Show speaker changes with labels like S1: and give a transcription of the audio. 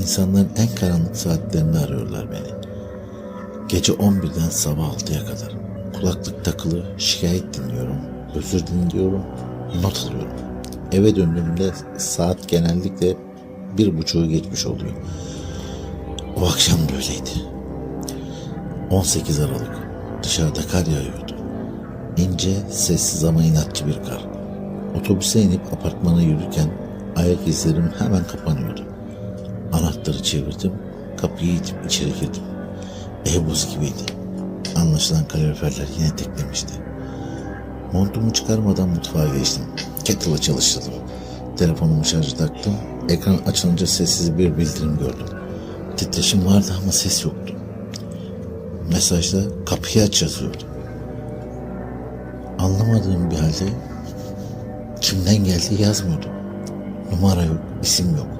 S1: İnsanların en karanlık saatlerinde arıyorlar beni. Gece 11'den sabah 6'ya kadar. Kulaklık takılı, şikayet dinliyorum, özür dinliyorum, not alıyorum. Eve döndüğümde saat genellikle bir buçuğu geçmiş oluyor. O akşam böyleydi. 18 Aralık. Dışarıda kar yağıyordu. İnce, sessiz ama inatçı bir kar. Otobüse inip apartmana yürürken ayak izlerim hemen kapanıyordu. Anahtarı çevirdim, kapıyı itip içeri girdim. Ev buz gibiydi. Anlaşılan kaloriferler yine teklemişti. Montumu çıkarmadan mutfağa geçtim. Kettle'ı çalıştırdım. Telefonumu şarjı taktım. Ekran açılınca sessiz bir bildirim gördüm. Titreşim vardı ama ses yoktu. Mesajda kapıyı aç yazıyordu. Anlamadığım bir halde kimden geldiği yazmıyordu. Numara yok, isim yok.